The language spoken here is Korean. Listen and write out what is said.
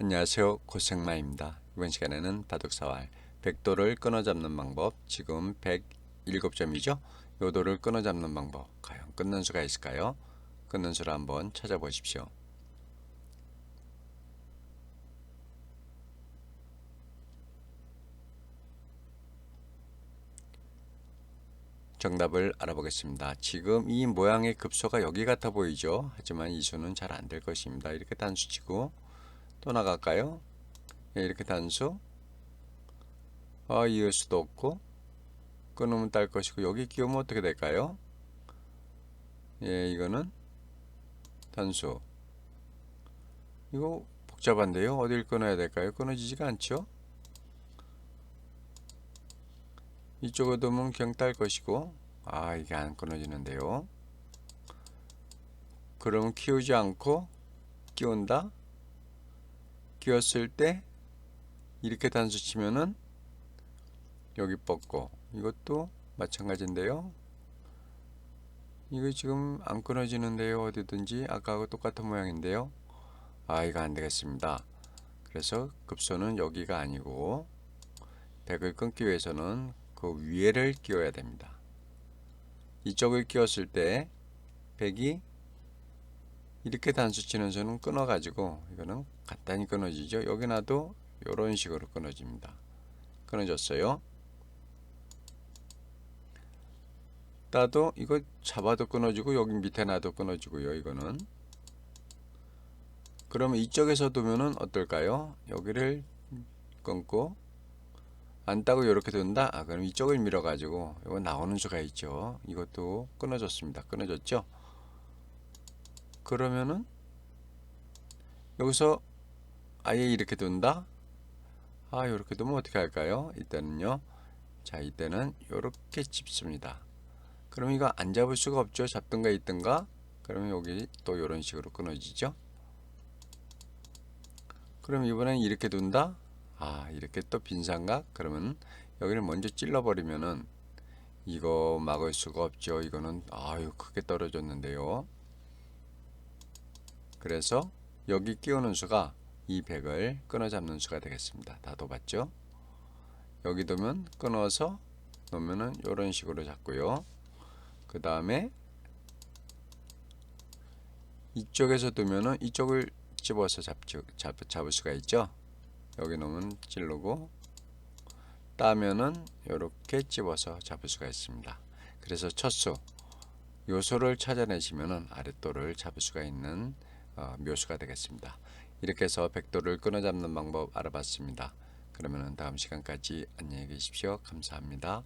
안녕하세요 고생마입니다 이번 시간에는 바둑사활 백도를 끊어잡는 방법 지금 107점이죠 요도를 끊어잡는 방법 과연 끊는 수가 있을까요 끊는 수를 한번 찾아보십시오 정답을 알아보겠습니다. 지금 이 모양의 급소가 여기 같아 보이죠? 하지만 이 수는 잘 안 될 것입니다. 이렇게 단수치고 또 나갈까요? 예, 이렇게 단수 아, 이을 수도 없고 끊으면 딸 것이고 여기 끼우면 어떻게 될까요? 예, 이거는 단수 이거 복잡한데요? 어딜 끊어야 될까요? 끊어지지가 않죠? 이쪽에 두면 그냥 딸 것이고 아 이게 안 끊어지는데요 그러면 키우지 않고 끼운다 끼웠을 때 이렇게 단수 치면은 여기 뻗고 이것도 마찬가지인데요. 이거 지금 안 끊어지는데요. 어디든지 아까하고 똑같은 모양인데요. 아 이거 안 되겠습니다. 그래서 급소는 여기가 아니고 백을 끊기 위해서는 그 위에를 끼워야 됩니다. 이쪽을 끼웠을 때 백이 이렇게 단수 치는 수는 끊어가지고 이거는 간단히 끊어지죠. 여기 놔도 이런 식으로 끊어집니다. 끊어졌어요. 따도 이거 잡아도 끊어지고 여기 밑에 놔도 끊어지고요. 이거는 그러면 이쪽에서 두면은 어떨까요? 여기를 끊고 안 따고 이렇게 둔다? 아, 그럼 이쪽을 밀어 가지고 이거 나오는 수가 있죠. 이것도 끊어졌습니다. 끊어졌죠? 그러면은 여기서 아예 이렇게 둔다? 아, 이렇게 두면 어떻게 할까요? 이때는요. 자, 이때는 이렇게 짚습니다. 그럼 이거 안 잡을 수가 없죠. 잡든가 있든가. 그러면 여기 또 이런 식으로 끊어지죠. 그럼 이번엔 이렇게 둔다? 아 이렇게 또 빈삼각 그러면 여기를 먼저 찔러 버리면은 이거 막을 수가 없죠 이거는 아유 크게 떨어졌는데요 그래서 여기 끼우는 수가 이 백을 끊어 잡는 수가 되겠습니다. 다 도 봤죠? 여기 두면 끊어서 놓으면은 이런 식으로 잡고요. 그 다음에 이쪽에서 두면은 이쪽을 집어서 잡, 잡, 잡을 수가 있죠? 여기 놓으면 찌르고 따면은 이렇게 집어서 잡을 수가 있습니다. 그래서 첫 수 요소를 찾아내시면은 아랫도를 잡을 수가 있는 어, 묘수가 되겠습니다. 이렇게 해서 백도를 끊어 잡는 방법 알아봤습니다. 그러면은 다음 시간까지 안녕히 계십시오. 감사합니다.